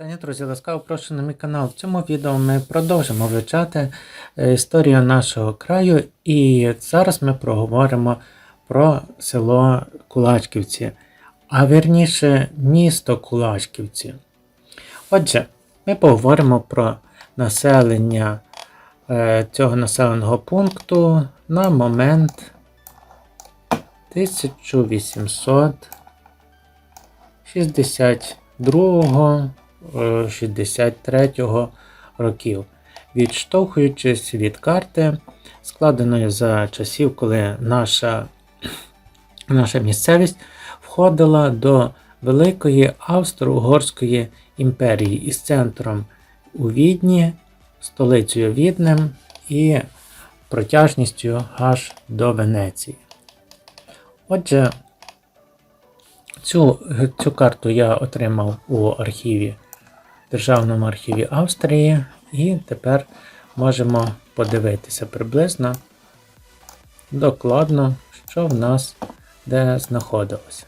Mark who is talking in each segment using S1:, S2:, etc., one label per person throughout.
S1: Вітання, друзі, ласкаво прошу на мій канал. В цьому відео ми продовжимо вивчати е, історію нашого краю, і зараз ми проговоримо про село Кулачківці, а вірніше місто Кулачківці. Отже, ми поговоримо про населення е, цього населеного пункту на момент 1862 63 років, відштовхуючись від карти, складеної за часів, коли наша, наша місцевість входила до Великої Австро-Угорської імперії із центром у Відні, столицею Віднем і протяжністю аж до Венеції. Отже, цю, цю карту я отримав у архіві Державному архіві Австрії, і тепер можемо подивитися приблизно докладно, що в нас де знаходилося.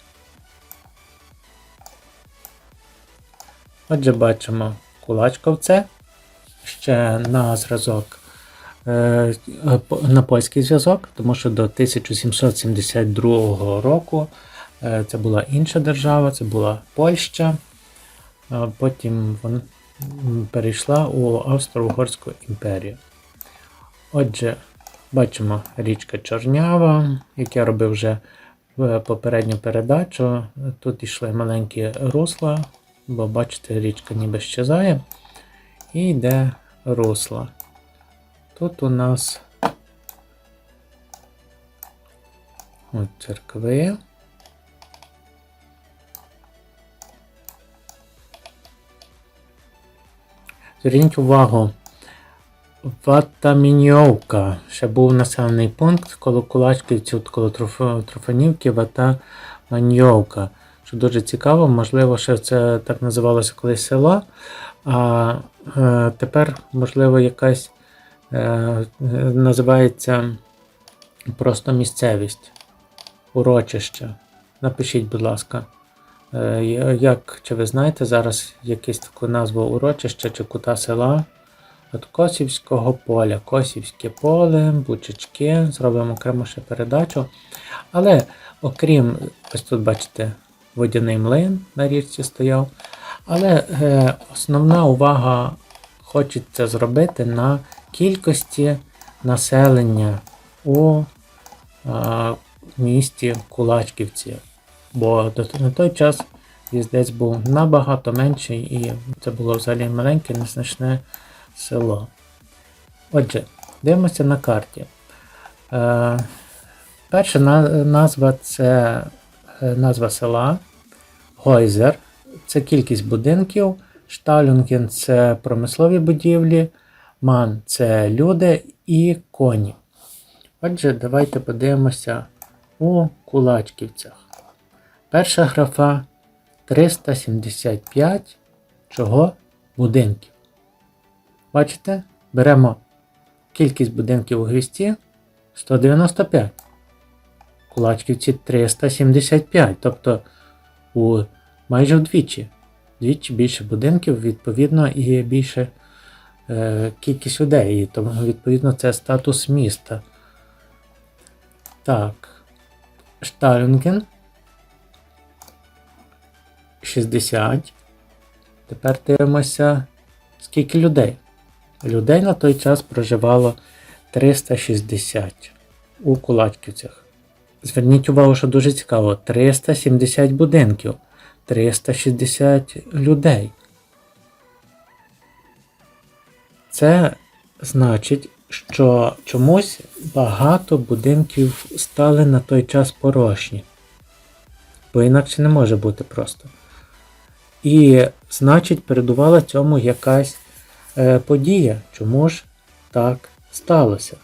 S1: Отже, бачимо Кулачковце, ще на зразок, е, на польський зв'язок, тому що до 1772 року е, це була інша держава, це була Польща. А Потім вона перейшла у Австро-Угорську імперію. Отже, бачимо річка Чорнява, як я робив вже в попередню передачу. Тут йшли маленькі русла, бо бачите, річка ніби щезає. І йде русла. Тут у нас от церкви. Зверніть увагу, Ватаміньовка. Ще був населений пункт коло Кулачківців, коло Троф- Трофанівки, Ватаманьовка. Що дуже цікаво, можливо, ще це так називалося колись село, а е, тепер, можливо, якась е, називається просто місцевість, урочище. Напишіть, будь ласка. Е, Як чи ви знаєте зараз якусь таку назву урочища чи кута села? От Косівського поля, Косівське поле, Бучачки, зробимо окремо ще передачу. Але окрім, ось тут бачите, водяний млин на річці стояв. Але е, основна увага хочеться зробити на кількості населення у е, місті Кулачківці. Бо на той час їздець був набагато менший і це було взагалі маленьке, незначне село. Отже, дивимося на карті. Е, перша назва це е, назва села, Гойзер це кількість будинків, Шталюнген це промислові будівлі, Ман це люди і коні. Отже, давайте подивимося у Кулачківцях. Перша графа 375 чого будинків. Бачите? Беремо кількість будинків у гвісті 195. Кулачківці 375, тобто у майже вдвічі. Двічі більше будинків, відповідно, і більше е, кількість людей. Тому, відповідно, це статус міста. Так. Шталюнген 60. Тепер дивимося, скільки людей. Людей на той час проживало 360 у Кулачківцях. Зверніть увагу, що дуже цікаво: 370 будинків, 360 людей. Це значить, що чомусь багато будинків стали на той час порожні. Бо інакше не може бути просто. І, значить, передувала цьому якась е, подія. Чому ж так сталося?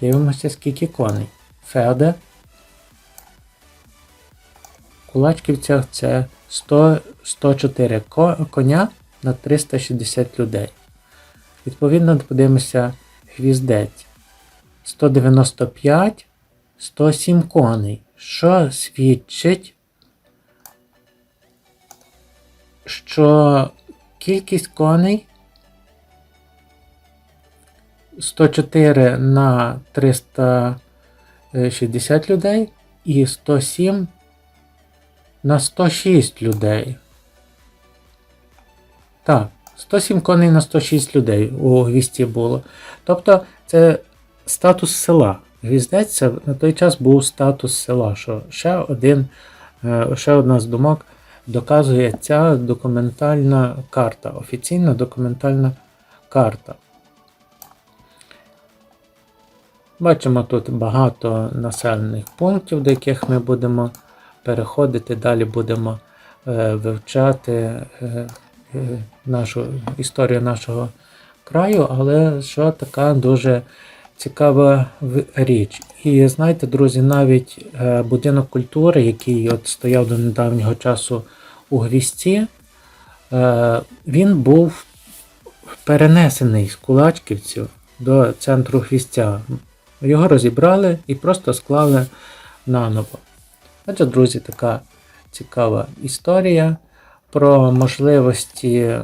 S1: Дивимося, скільки коней. Феде. В Кулачківцях це 100, 104 ко- коня на 360 людей. Відповідно, подивимося гвіздець. 195, 107 коней, що свідчить що кількість коней 104 на 360 людей і 107 на 106 людей. Так, 107 коней на 106 людей у гвісті було. Тобто це статус села. Гвіздець на той час був статус села, що ще, один, е, ще одна з думок доказує ця документальна карта, офіційна документальна карта. Бачимо тут багато населених пунктів, до яких ми будемо переходити. Далі будемо е, вивчати е, е, нашу історію нашого краю, але що така дуже цікава річ. І знаєте, друзі, навіть е, будинок культури, який от стояв до недавнього часу у Гвісті, е, він був перенесений з Кулачківців до центру Гвістя. Його розібрали і просто склали наново. Отже, друзі, така цікава історія про можливості, е,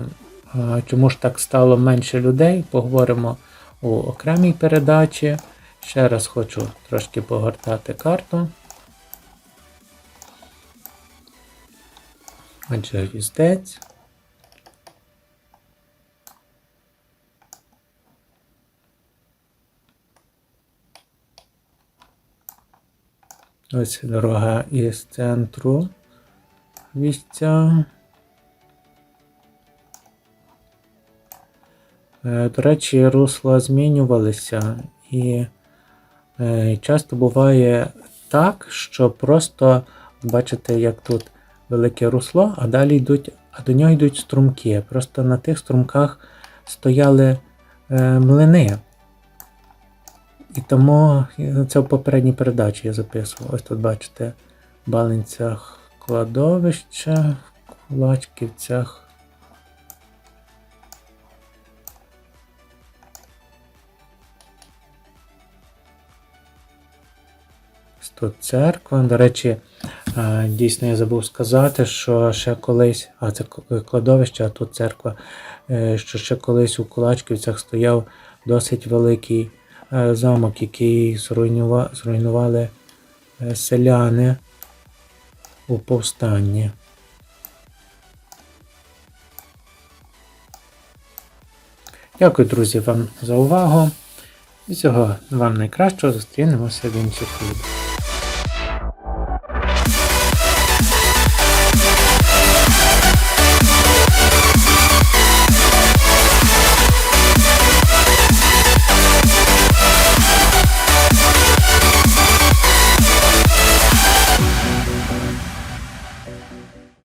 S1: чому ж так стало менше людей. Поговоримо у окремій передачі. Ще раз хочу трошки погортати карту. Отже, гвіздець. Ось дорога із центру місця. До речі, русла змінювалися, і е, часто буває так, що просто бачите, як тут велике русло, а далі йдуть, а до нього йдуть струмки. Просто на тих струмках стояли е, млини. І тому е, це в попередній передачі я записував. Ось тут бачите, в Балинцях кладовище, в Кулачківцях. Тут церква. До речі, е, дійсно я забув сказати, що ще колись, а це кладовище, а тут церква, е, що ще колись у Кулачківцях стояв досить великий е, замок, який зруйнува- зруйнували селяни у повстанні. Дякую, друзі, вам за увагу. І всього вам найкращого. Зустрінемося в інших відео.